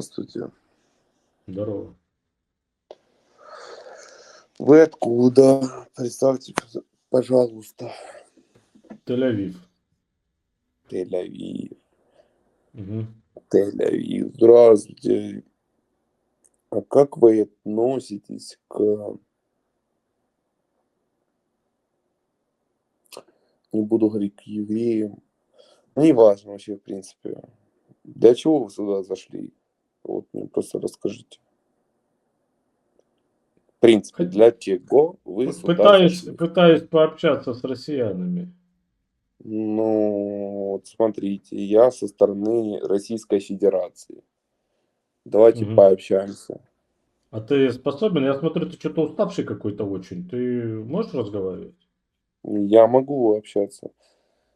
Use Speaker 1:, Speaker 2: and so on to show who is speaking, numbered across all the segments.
Speaker 1: Здравствуйте.
Speaker 2: Здорово.
Speaker 1: Вы откуда? Представьте, пожалуйста.
Speaker 2: Тель-Авив.
Speaker 1: Тель-Авив.
Speaker 2: Мгм.
Speaker 1: Тель-Авив. Здравствуйте. А как вы относитесь к... Не буду говорить к евреям. Неважно вообще, в принципе. Для чего вы сюда зашли? Вот мне просто расскажите. В принципе,
Speaker 2: Хот-
Speaker 1: для чего вы сюда
Speaker 2: Пытаюсь,
Speaker 1: зашли?
Speaker 2: пытаюсь пообщаться с россиянами.
Speaker 1: Ну, вот смотрите, я со стороны Российской Федерации. Давайте
Speaker 2: Мгм.
Speaker 1: пообщаемся.
Speaker 2: А ты способен? Я смотрю, ты что-то уставший какой-то очень. Ты можешь разговаривать?
Speaker 1: Я можу общатися.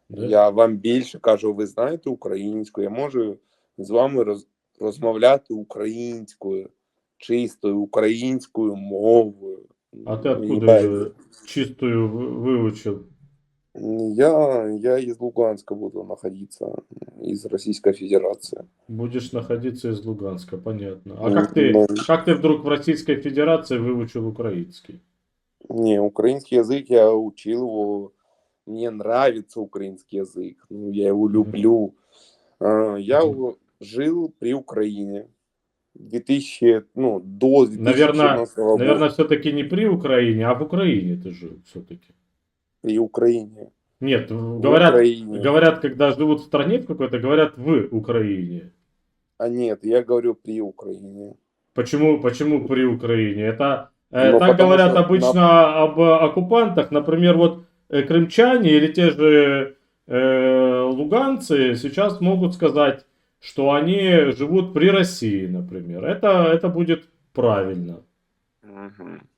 Speaker 2: Да?
Speaker 1: Я вам більше кажу, ви знаєте українську, я можу з вами роз, розмовляти українською, чистою українською мовою.
Speaker 2: А ты
Speaker 1: Мені
Speaker 2: откуда
Speaker 1: нравится.
Speaker 2: её чистую вы- выучил?
Speaker 1: Я, я из Луганска буду находиться, из Российской Федерации.
Speaker 2: Будешь находиться из Луганска, понятно. А
Speaker 1: Ну,
Speaker 2: как ты,
Speaker 1: ну.
Speaker 2: как ты вдруг в Российской Федерации выучил украинский?
Speaker 1: Не, украинский язык я учил его. Мне нравится украинский язык. Ну, я его люблю. А, Я
Speaker 2: Мгм.
Speaker 1: у- жил при Украине. 2000, ну, до 2014 года
Speaker 2: Наверное, все-таки не при Украине, а в Украине ты жил все-таки.
Speaker 1: при Украине.
Speaker 2: Нет,
Speaker 1: В
Speaker 2: говорят,
Speaker 1: Украине.
Speaker 2: говорят, когда живут в стране в какой-то, говорят в Украине.
Speaker 1: А нет, я говорю при Украине.
Speaker 2: Почему, почему при Украине? Это э,
Speaker 1: Ну,
Speaker 2: так говорят
Speaker 1: что
Speaker 2: обычно об оккупантах. Например, вот э, крымчане или те же э, луганцы сейчас могут сказать, что они живут при России, например. Это, это будет правильно.
Speaker 1: Мгм.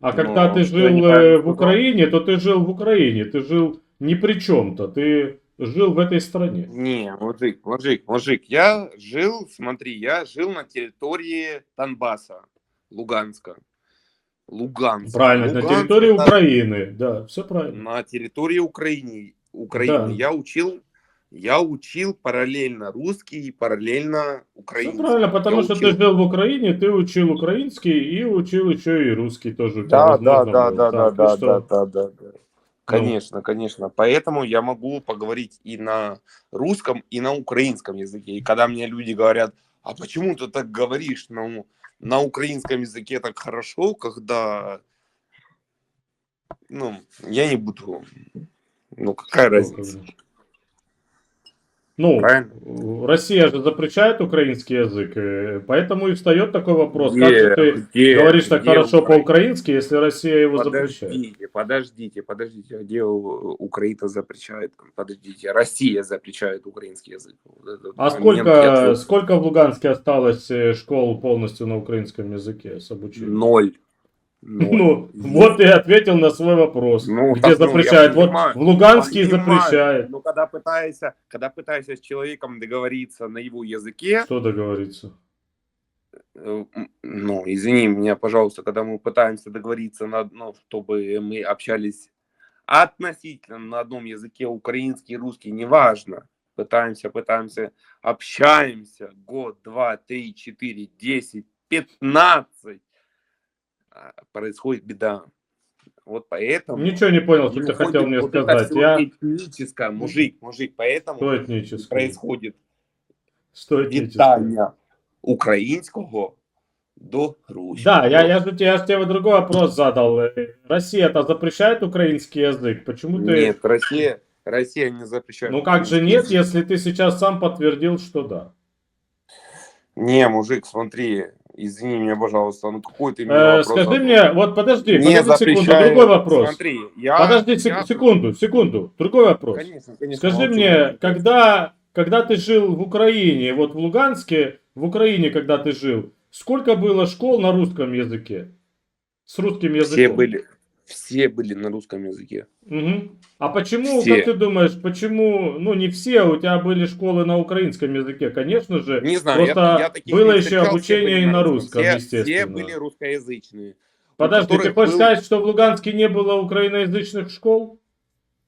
Speaker 2: А когда
Speaker 1: Ну,
Speaker 2: ты жил э, в. Украине, то ты жил в Украине, ты жил ни при чем-то, ты жил в этой стране.
Speaker 1: Не, мужик, мужик, мужик. Я жил, смотри, я жил на территории Донбасса, Луганска. Луганска.
Speaker 2: Правильно, на
Speaker 1: Луганск
Speaker 2: территории
Speaker 1: это
Speaker 2: Украины, да, все правильно.
Speaker 1: На территории Украины. Украины.
Speaker 2: Да.
Speaker 1: Я учил, я учил параллельно русский и параллельно
Speaker 2: Все
Speaker 1: украинский.
Speaker 2: правильно, потому
Speaker 1: Я
Speaker 2: что
Speaker 1: учил.
Speaker 2: ты жил в Украине, ты учил украинский и учил еще и русский тоже.
Speaker 1: Да, да,
Speaker 2: возможно,
Speaker 1: да, да, да, да, да, да, да, да.
Speaker 2: Ну.
Speaker 1: Конечно, конечно. Поэтому я могу поговорить и на русском, и на украинском языке. И когда мне люди говорят, а почему ты так говоришь? Ну, на украинском языке так хорошо, когда... Ну, я не буду... Ну, какая разница?
Speaker 2: Как? Ну,
Speaker 1: Правильно?
Speaker 2: Россия же запрещает украинский язык, э, поэтому и встает такой вопрос. как
Speaker 1: Где-
Speaker 2: же ты
Speaker 1: где-
Speaker 2: говоришь так
Speaker 1: где
Speaker 2: хорошо
Speaker 1: Украина?
Speaker 2: по-украински, если Россия его запрещает?
Speaker 1: Подождите, подождите, подождите. А где Украина запрещает? Подождите, Россия запрещает украинский язык.
Speaker 2: А
Speaker 1: момент
Speaker 2: сколько, сколько в Луганске осталось э, школ полностью на украинском языке с обучением?
Speaker 1: Ноль. Ноль.
Speaker 2: Ну, вот и ответил на свой вопрос.
Speaker 1: Ну,
Speaker 2: где
Speaker 1: так, ну, я
Speaker 2: запрещает? вот
Speaker 1: понимаю,
Speaker 2: в Луганске
Speaker 1: Понимаю.
Speaker 2: запрещает.
Speaker 1: Ну, когда пытаешься, когда пытаешься с человеком договориться на его языке,
Speaker 2: Что договориться?
Speaker 1: э, ну, извини меня, пожалуйста, когда мы пытаемся договориться на одно, чтобы мы общались относительно на одном языке, украинский, русский, неважно, пытаемся, пытаемся, общаемся, год, два, три, четыре, десять, пятнадцать, происходит беда. Вот поэтому...
Speaker 2: Ничего не понял, что ты хотел мне
Speaker 1: вот
Speaker 2: сказать. Я...
Speaker 1: этническое, мужик, мужик, поэтому
Speaker 2: Что этническое?
Speaker 1: происходит
Speaker 2: Что этническое?
Speaker 1: вітання українського до русского.
Speaker 2: Да, я, я, же, тебе- я же тебе другой вопрос задал. Россия-то запрещает украинский язык. Почему ты...
Speaker 1: Нет, Россия, Россия не запрещает.
Speaker 2: Ну как же нет, если ты сейчас сам подтвердил, что да?
Speaker 1: Не, мужик, смотри, извини меня, пожалуйста, ну какой ты мне
Speaker 2: Э,
Speaker 1: вопрос
Speaker 2: скажи мне, вот подожди,
Speaker 1: не
Speaker 2: подожди секунду, другой вопрос.
Speaker 1: Смотри, я...
Speaker 2: Подожди
Speaker 1: я-
Speaker 2: секунду, секунду, другой вопрос.
Speaker 1: Конечно, конечно.
Speaker 2: Скажи
Speaker 1: молчу.
Speaker 2: мне, когда, когда ты жил в Украине, вот в Луганске, в Украине, когда ты жил, сколько было школ на русском языке? С русским языком?
Speaker 1: Все были, все были на русском языке.
Speaker 2: Мгм. А почему,
Speaker 1: Все.
Speaker 2: как ты думаешь, почему, ну не все, у тебя были школы на украинском языке, конечно же.
Speaker 1: Не знаю,
Speaker 2: Просто
Speaker 1: я, я таких
Speaker 2: было
Speaker 1: не
Speaker 2: еще обучение и на русском,
Speaker 1: Все,
Speaker 2: естественно.
Speaker 1: все были русскоязычные.
Speaker 2: Подожди, ты хочешь
Speaker 1: был-
Speaker 2: сказать, что в Луганске не было украиноязычных школ?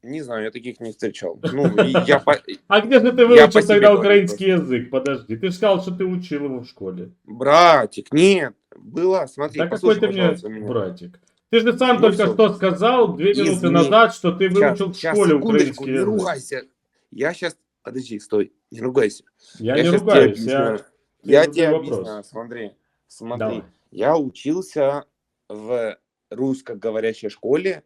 Speaker 1: Не знаю, я таких не встречал. Ну, я по-
Speaker 2: А где же ты выучил тогда
Speaker 1: говорю
Speaker 2: украинский язык? Подожди, ты же сказал, что ты учил его в школе.
Speaker 1: Братик, нет. Была, смотри,
Speaker 2: Да какой
Speaker 1: послушай,
Speaker 2: ты мне братик? Ты же сам
Speaker 1: Ну
Speaker 2: только
Speaker 1: всё.
Speaker 2: что сказал две минуты
Speaker 1: Извини.
Speaker 2: назад, что ты выучил в
Speaker 1: щас,
Speaker 2: школе
Speaker 1: секундочку,
Speaker 2: украинский
Speaker 1: не ругайся. Я сейчас... Подожди, стой, не ругайся.
Speaker 2: Я, не
Speaker 1: щас тебе
Speaker 2: ругаюсь,
Speaker 1: объясню.
Speaker 2: я...
Speaker 1: Я тебе
Speaker 2: вопрос.
Speaker 1: объясняю, смотри. Смотри,
Speaker 2: Давай.
Speaker 1: я учился в русскоговорящей школе.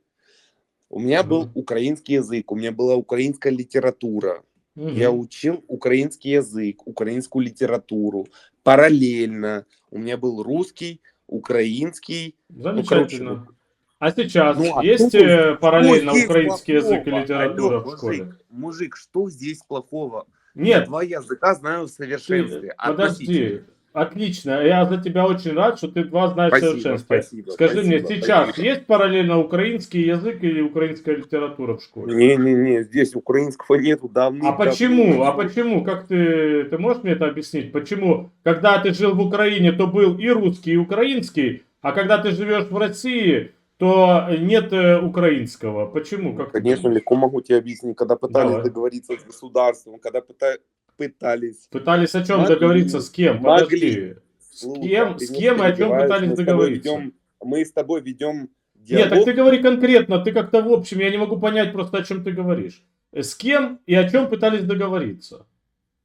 Speaker 1: У меня был
Speaker 2: Мгм.
Speaker 1: украинский язык, у меня была украинская литература.
Speaker 2: Мгм.
Speaker 1: Я учил украинский язык, украинскую литературу. Параллельно у меня был русский, украинский.
Speaker 2: Замечательно.
Speaker 1: короче,
Speaker 2: а сейчас
Speaker 1: Ну, а
Speaker 2: есть
Speaker 1: что-
Speaker 2: э, параллельно
Speaker 1: что
Speaker 2: украинский язык и
Speaker 1: плохого?
Speaker 2: литература
Speaker 1: Алло,
Speaker 2: в школе?
Speaker 1: Мужик, мужик, что здесь плохого?
Speaker 2: Нет,
Speaker 1: Два языка знаю в
Speaker 2: ты-
Speaker 1: совершенстве.
Speaker 2: подожди. Отлично, я за тебя очень рад, что ты два знаешь
Speaker 1: Спасибо,
Speaker 2: совершенстве.
Speaker 1: спасибо,
Speaker 2: Скажи мне,
Speaker 1: спасибо,
Speaker 2: сейчас
Speaker 1: спасибо.
Speaker 2: есть параллельно украинский язык или украинская литература в школе?
Speaker 1: Не-не-не, здесь украинского нету давно.
Speaker 2: А почему? А почему? Как ты, ты можешь мне это объяснить? Почему, когда ты жил в Украине, то был и русский, и украинский, а когда ты живешь в России, то нет э, украинского? Почему? Как
Speaker 1: Конечно, легко могу тебе объяснить. Когда пытались
Speaker 2: Давай.
Speaker 1: договориться с государством, когда пыта- пытались...
Speaker 2: Пытались о чем
Speaker 1: Могли.
Speaker 2: договориться? С кем?
Speaker 1: Могли.
Speaker 2: С кем, с кем и о чем пытались
Speaker 1: мы
Speaker 2: договориться?
Speaker 1: ведем- мы с тобой ведем
Speaker 2: Нет, так
Speaker 1: диалог.
Speaker 2: ты говори конкретно, ты как-то в общем, я не могу понять просто, о чем ты говоришь. Э, С кем и о чем пытались договориться?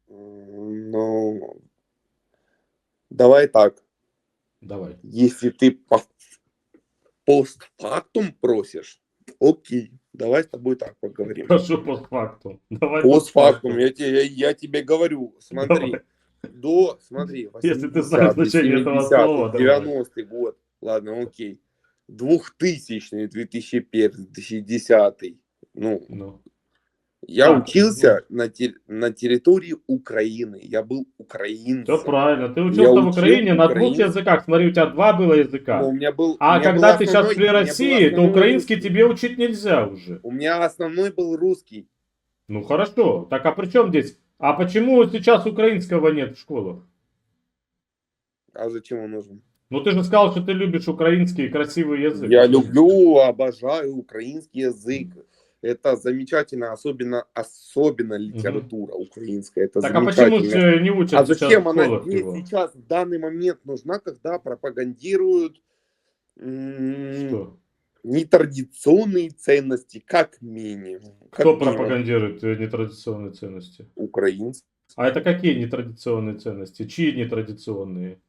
Speaker 1: Ну, давай так.
Speaker 2: Давай.
Speaker 1: Если ты по постфактум просишь, окей, давай с тобой так поговорим.
Speaker 2: Прошу постфактум. Давай
Speaker 1: Постфактум, я тебе, я, я тебе говорю, смотри,
Speaker 2: Давай.
Speaker 1: до, смотри,
Speaker 2: Если ты знаешь
Speaker 1: 80-й,
Speaker 2: значение этого
Speaker 1: 70-й,
Speaker 2: слова, давай.
Speaker 1: 90-й год, ладно, окей, 2000 2001 2010 ну,
Speaker 2: Ну.
Speaker 1: Я
Speaker 2: Так,
Speaker 1: учился на, те- на территории Украины, я был украинцем.
Speaker 2: Все правильно. Ты
Speaker 1: Я
Speaker 2: учился в
Speaker 1: учил
Speaker 2: Украине на двух
Speaker 1: украинский.
Speaker 2: языках. Смотри, у тебя два было языка.
Speaker 1: Но у меня был, у
Speaker 2: а
Speaker 1: меня
Speaker 2: когда ты сейчас при
Speaker 1: у
Speaker 2: России, то украинский
Speaker 1: русский.
Speaker 2: тебе учить нельзя уже.
Speaker 1: У меня основной был русский.
Speaker 2: Ну хорошо. Так а при чем здесь? А почему сейчас украинского нет в школах?
Speaker 1: А зачем он нужен?
Speaker 2: Ну ты же сказал, что ты любишь украинский красивый язык.
Speaker 1: Я люблю, обожаю украинский язык. Это замечательно, особенно, особенно литература украинская. Это
Speaker 2: Так а почему не учат
Speaker 1: А зачем она мне сейчас в данный момент нужна, когда пропагандируют
Speaker 2: Что?
Speaker 1: нетрадиционные ценности, как минимум. Как
Speaker 2: Кто
Speaker 1: минимум.
Speaker 2: пропагандирует э, нетрадиционные ценности?
Speaker 1: Украинцы.
Speaker 2: А это какие нетрадиционные ценности? Чьи нетрадиционные?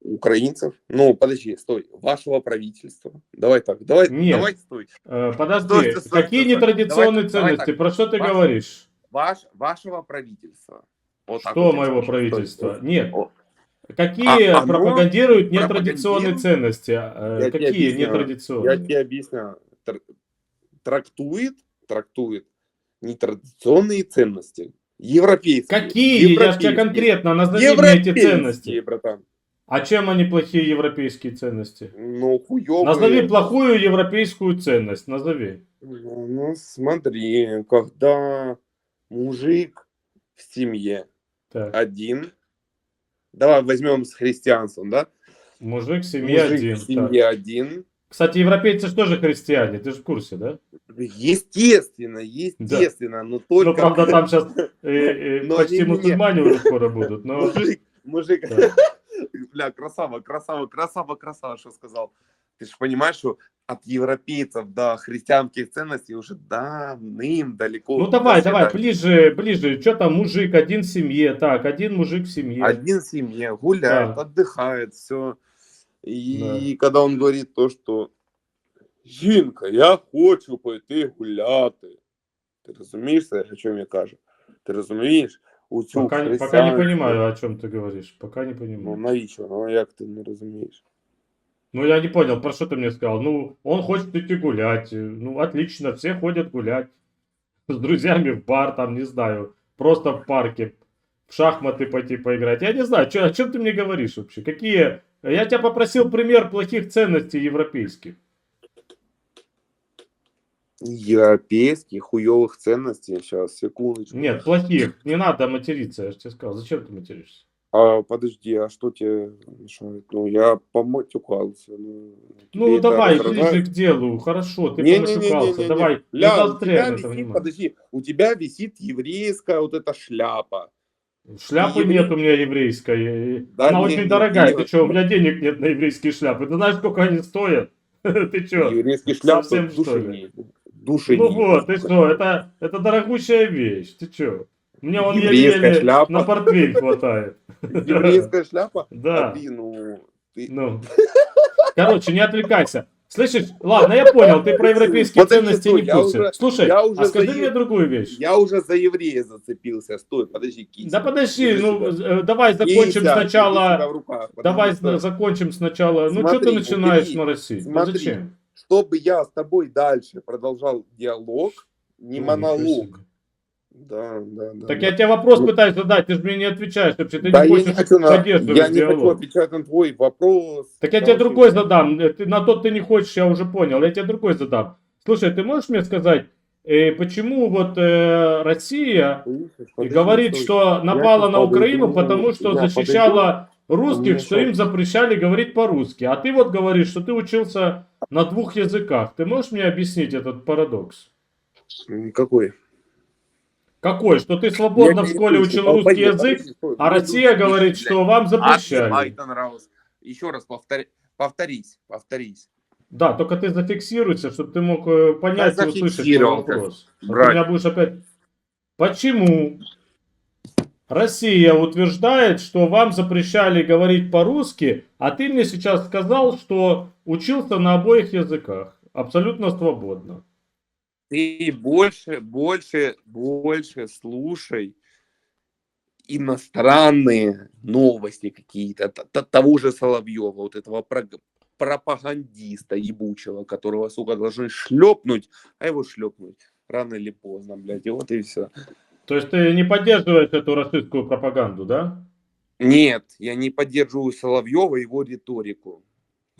Speaker 1: Украинцев. Ну, подожди, стой. Вашего правительства. Давай так. Давай,
Speaker 2: Нет.
Speaker 1: давай стой.
Speaker 2: Э, подожди,
Speaker 1: Стой, стой, стой,
Speaker 2: какие
Speaker 1: стой,
Speaker 2: нетрадиционные
Speaker 1: Давай- давай
Speaker 2: ценности?
Speaker 1: так.
Speaker 2: Про что ты
Speaker 1: Ваш-
Speaker 2: говоришь?
Speaker 1: Ваш, вашего правительства. Вот
Speaker 2: Что
Speaker 1: вот
Speaker 2: моего правительства?
Speaker 1: Стой, стой.
Speaker 2: Нет.
Speaker 1: О,
Speaker 2: Какие
Speaker 1: А-
Speaker 2: пропагандируют нетрадиционные
Speaker 1: пропагандирует-
Speaker 2: ценности? Э,
Speaker 1: Я
Speaker 2: Какие нетрадиционные?
Speaker 1: Я тебе объясняю. Тр- Трактует, трактует нетрадиционные ценности. Европейские.
Speaker 2: Какие? Я же
Speaker 1: Европейские.
Speaker 2: конкретно назови мне эти
Speaker 1: Европейские,
Speaker 2: ценности.
Speaker 1: братан.
Speaker 2: А чем они плохие европейские ценности?
Speaker 1: Ну, хуёвые.
Speaker 2: Назови плохую европейскую ценность. Назови.
Speaker 1: Ну, смотри, когда мужик в семье
Speaker 2: Так.
Speaker 1: один, давай возьмем с христианством, да?
Speaker 2: Мужик, семья
Speaker 1: мужик
Speaker 2: один.
Speaker 1: в семье один.
Speaker 2: Кстати, европейцы же тоже христиане, ты же в курсе, да?
Speaker 1: Естественно, естественно, но только...
Speaker 2: Ну, правда, там сейчас
Speaker 1: Но
Speaker 2: почти
Speaker 1: не- не-
Speaker 2: мусульмане уже скоро будут. Но
Speaker 1: Мужик, мужик,
Speaker 2: Да.
Speaker 1: бля, красава, красава, красава, красава, что сказал. Ты же понимаешь, что от европейцев до христианских ценностей уже давным далеко.
Speaker 2: Ну давай,
Speaker 1: До
Speaker 2: давай,
Speaker 1: свидания.
Speaker 2: ближе, ближе. Что там мужик один в семье? Так, один мужик в семье.
Speaker 1: Один в семье гуляет,
Speaker 2: Да.
Speaker 1: отдыхает, все. И когда он говорит то, что Жінка, я хочу пойти гуляти. Ти розумієш, це, о чому я кажу? Ти розумієш? У цю
Speaker 2: Пока, не- пока не
Speaker 1: християнську-
Speaker 2: понимаю, о чем ты говоришь. Пока не
Speaker 1: Ну
Speaker 2: понимаю.
Speaker 1: навіщо? Ну як ти не розумієш?
Speaker 2: Ну я не понял, про что ты мне сказал. Ну, он хочет идти гулять. Ну, отлично, все ходят гулять. С друзьями в бар, там, не знаю. Просто в парке. В шахматы пойти поиграть. Я не знаю, чё- о чем ты мне говоришь вообще? Какие... Я тебя попросил пример плохих ценностей европейских.
Speaker 1: Європейських хуйових цінностей. Сейчас, секундочку.
Speaker 2: Нет, плохих. Не надо материться, я же тебе сказал. Зачем ты материшься?
Speaker 1: А подожди, а что тебе мешает? Ну, я поматюкался. Ну,
Speaker 2: Ну давай, ближе к делу. Хорошо, ты
Speaker 1: Не-не-не-не-не-не.
Speaker 2: помашукался. Давай, не
Speaker 1: Ля, у тебя висит,
Speaker 2: внимание.
Speaker 1: подожди, у тебя висит еврейская вот эта шляпа.
Speaker 2: Шляпы
Speaker 1: еврей-
Speaker 2: нет у меня еврейской.
Speaker 1: Да
Speaker 2: Она
Speaker 1: нет,
Speaker 2: очень
Speaker 1: нет,
Speaker 2: дорогая.
Speaker 1: нет.
Speaker 2: Ты что, у меня денег нет на еврейские шляпы. Ты знаешь, сколько они стоят? Ты что?
Speaker 1: Еврейские шляпы
Speaker 2: совсем, что ли?
Speaker 1: Души
Speaker 2: Ну вот, ты что, это, это дорогущая вещь. Ты что? Мне он еле-еле
Speaker 1: шляпа.
Speaker 2: на портфель хватает.
Speaker 1: Еврейская шляпа?
Speaker 2: Да.
Speaker 1: А ну, ты-
Speaker 2: Ну. Короче, не отвлекайся. Слышишь? Ладно, я понял, ты про европейские
Speaker 1: Подожди,
Speaker 2: ценности не в Слушай,
Speaker 1: я уже
Speaker 2: а скажи
Speaker 1: за-
Speaker 2: мне другую вещь.
Speaker 1: Я уже за еврея зацепился. Стой, подожди, кись.
Speaker 2: Да подожди,
Speaker 1: Держи
Speaker 2: ну
Speaker 1: себя.
Speaker 2: э, давай закончим
Speaker 1: держи
Speaker 2: сначала.
Speaker 1: руках,
Speaker 2: Давай
Speaker 1: стой.
Speaker 2: закончим сначала. Ну что ты
Speaker 1: Смотри,
Speaker 2: начинаешь
Speaker 1: убери.
Speaker 2: на России? Ну
Speaker 1: Смотри.
Speaker 2: зачем?
Speaker 1: Чтобы я с тобой дальше продолжал диалог, не монолог. Да, да, да.
Speaker 2: Так
Speaker 1: да.
Speaker 2: я тебе вопрос пытаюсь задать, ты же мне не отвечаешь вообще, ты
Speaker 1: Да,
Speaker 2: не
Speaker 1: я не хочу на, я не хочу отвечать на твой вопрос.
Speaker 2: Так я тебе другой
Speaker 1: да.
Speaker 2: задам. Э, Ты, на тот ты не хочешь, я уже понял. Я тебе другой задам. Слушай, ты можешь мне сказать, э, почему вот э, Россия
Speaker 1: подожди,
Speaker 2: говорит,
Speaker 1: стой.
Speaker 2: что напала на Украину, потому что защищала русских, что им запрещали говорить по-русски. А ты вот говоришь, что ты учился на двух языках. Ты можешь мне объяснить этот парадокс?
Speaker 1: Какой?
Speaker 2: Какой? Что ты свободно
Speaker 1: Я
Speaker 2: в школе учил русский
Speaker 1: подожди,
Speaker 2: язык,
Speaker 1: стой.
Speaker 2: а Россия
Speaker 1: ну,
Speaker 2: говорит,
Speaker 1: блядь.
Speaker 2: что вам запрещали.
Speaker 1: Еще раз повтори, повторись, повторись.
Speaker 2: Да, только ты зафиксируйся, чтобы ты мог э, понять
Speaker 1: Я
Speaker 2: и услышать вопрос. А ты меня будешь опять... Почему Россия утверждает, что вам запрещали говорить по-русски, а ты мне сейчас сказал, что учился на обоих языках? Абсолютно свободно.
Speaker 1: Ты больше, больше, больше слушай иностранные новости какие-то, того же Соловьева, вот этого пропагандиста ебучего, которого, сука, должны шлепнуть, а его шлепнуть рано или поздно, блядь, вот и все.
Speaker 2: То есть ты не поддерживаешь эту расистскую пропаганду, да?
Speaker 1: Нет, я не поддерживаю Соловьева и его риторику.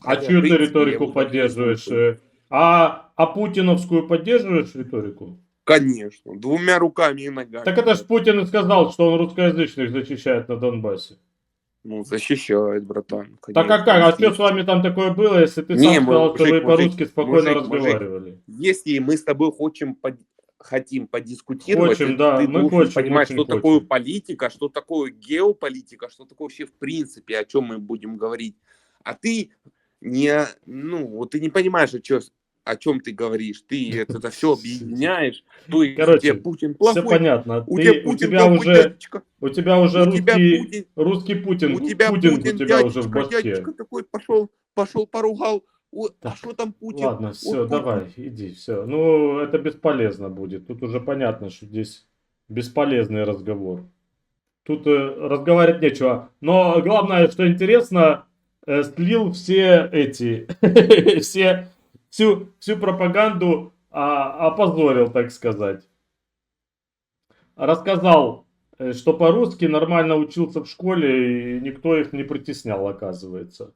Speaker 2: А
Speaker 1: Хотя,
Speaker 2: чью ты
Speaker 1: принципе, я
Speaker 2: риторику поддерживаешь? А, а путиновскую поддерживаешь риторику?
Speaker 1: Конечно, двумя руками и ногами.
Speaker 2: Так это ж Путин и сказал, что он русскоязычных защищает на Донбассе.
Speaker 1: Ну, защищает, братан.
Speaker 2: Так а
Speaker 1: конечно,
Speaker 2: как? А что с вами там такое было, если ты
Speaker 1: Не,
Speaker 2: сам сказал, что
Speaker 1: мужик,
Speaker 2: вы
Speaker 1: мужик,
Speaker 2: по-русски спокойно
Speaker 1: мужик, мужик.
Speaker 2: разговаривали?
Speaker 1: Если мы с тобой хотим под- хотим подискутировать, ты,
Speaker 2: да,
Speaker 1: ты
Speaker 2: мы
Speaker 1: должен
Speaker 2: хотим,
Speaker 1: понимать,
Speaker 2: очень
Speaker 1: что такое
Speaker 2: хотим.
Speaker 1: политика, что такое геополитика, что такое вообще в принципе, о чем мы будем говорить. А ты не, ну, вот ты не понимаешь, о, чё- о чем ты говоришь. Ты это, все объединяешь. То есть
Speaker 2: Короче,
Speaker 1: у тебя Путин
Speaker 2: Все
Speaker 1: плохой,
Speaker 2: понятно.
Speaker 1: у
Speaker 2: Ты-
Speaker 1: тебя
Speaker 2: у
Speaker 1: Путин
Speaker 2: тебя
Speaker 1: плохой
Speaker 2: уже,
Speaker 1: дядечка,
Speaker 2: у тебя уже
Speaker 1: у тебя
Speaker 2: русский,
Speaker 1: Путин,
Speaker 2: русский Путин,
Speaker 1: у тебя
Speaker 2: Путин,
Speaker 1: Путин,
Speaker 2: у тебя уже в
Speaker 1: дядечка,
Speaker 2: башке.
Speaker 1: дядечка такой пошел, пошел поругал. О, а
Speaker 2: Так,
Speaker 1: что там Путин?
Speaker 2: Ладно, все,
Speaker 1: Путин.
Speaker 2: давай, иди, все. Ну, это бесполезно будет. Тут уже понятно, что здесь бесполезный разговор. Тут э, разговаривать нечего. Но главное, что интересно, э, слил все эти, все, всю, всю пропаганду а, опозорил, так сказать. Рассказал, э, что по-русски нормально учился в школе, и никто их не притеснял, оказывается.